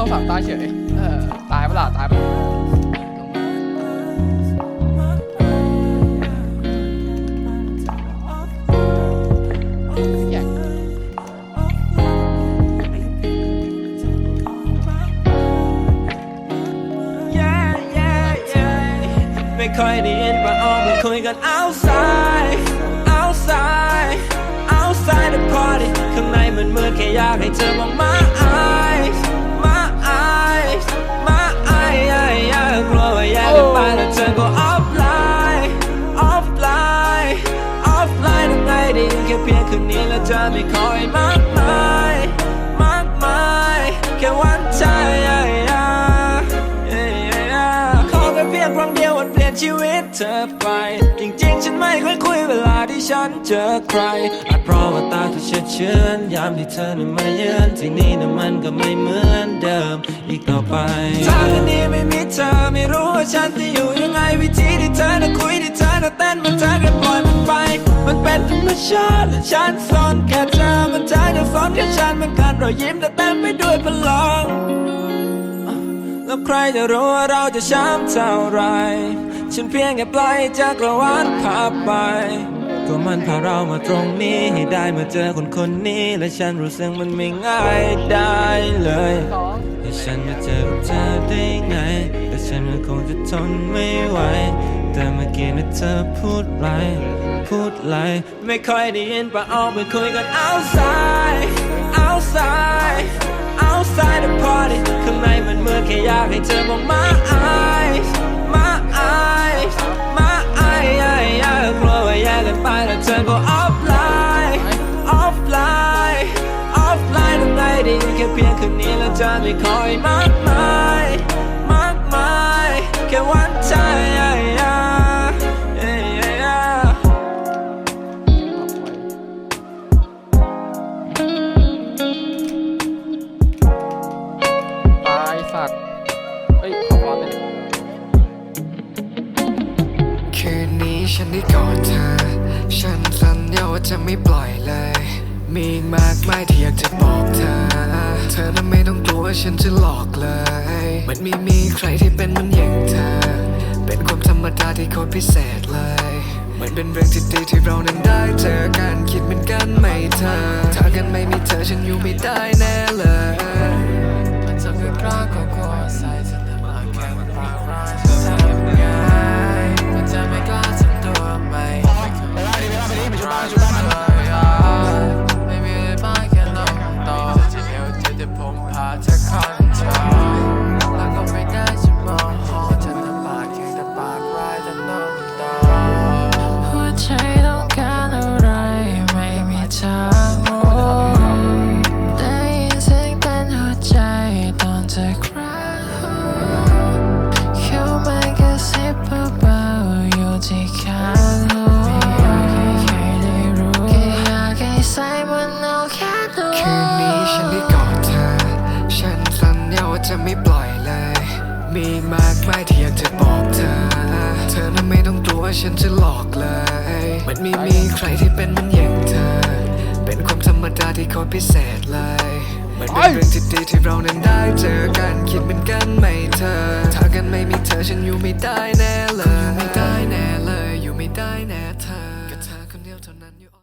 หนึ่งสองสามตายเฉย เออ ตายเปะล่าตายเปะแยก yeah, yeah, yeah ไม่ค่อยได้ยินว่าออกมาคุยกัน outside outside outside the party ข้างในมันมืดแค่อยากให้เธอมอง my eyes พียงคืนนี้แล้วจะไม่ขอให้มากมายมากมายแค่วันใจขอแค่เพียงครั้งเดียวมันเปลี่ยนชีวิตเธอไป จริงๆ ฉันไม่ค่อยคุยเวลาที่ฉันเจอใครอาจเพราะว่าตาเธอเชื่อเชื่อนยามที่เธอนั้นมาเยือนที่นี่นั้นมันก็ไม่เหมือนเดิมอีกต่อไปถ้าคืนนี้ไม่มีเธอไม่รู้ว่าฉันจะอยู่ยังไงวิธีที่เธอนะคุยที่ น่ะเต้นมันเธอแค่ปล่อยมันไป มันเป็นธรรมชาติและฉันสอนแค่เธอมันเธอจะสอนแค่ฉันมันการรอยยิ้มแต่เต็มไปด้วยพลังแล้วใครจะรู้ว่าเราจะช้ำเท่าไรฉันเพียงแค่ปล่อยจักรวาลพาไปก็มันพาเรามาตรงนี้ให้ได้มาเจอคนคนนี้ และฉันรู้สึกมันไม่ง่ายได้เลยสองแต่ฉันมาเจอกับเธอได้ไง แต่ฉันก็คงจะทนไม่ไหว แต่เมื่อกี้นะเธอพูดไร พูดไร ไม่ค่อยได้ยินปะออกไปคุยกัน outside outside outside the party ข้างในมันเมืดแค่อยากให้เธอมอง my eyes my eyes my eyes กลัวว่าแยกกันไปแล้วเธอก็ offline offline offline ทำไงดีแค่เพียงคืนนี้แล้วจะไม่คอยมากมาย ฉันได้กอดเธอ ฉันสัญญาว่าจะไม่ปล่อยเลย มีอีกมากมายที่อยากจะบอกเธอ เธอนั้นไม่ต้องกลัวว่าฉันจะหลอกเลย มันไม่มีใครที่เป็นเหมันอย่างเธอ เป็นความธรรมดาที่โคตรพิเศษเลย มันเป็นเรื่องที่ดีที่เรานั้นได้เจอกันคิดเหมือนกันไหมเธอ ถ้ากันไม่มีเธอฉันอยู่ไม่ได้แน่เลย จะไม่ปล่อยเลย มีมากมายที่อยากจะบอกเธอ เธอนั้นไม่ต้องกลัวฉันจะหลอกเลย มันไม่มีใครที่เป็นเหมันอย่างเธอ เป็นความธรรมดาที่โคตรพิเศษเลย มันเป็นเรื่องที่ดีที่เรานั้นได้เจอกันคิดเหมือนกันไหมเธอ ถ้ากันไม่มีเธอฉันอยู่ไม่ได้แน่เลย อยู่ไม่ได้แน่เลย อยู่ไม่ได้แน่เธอกับเธอคนเดียวเท่านั้น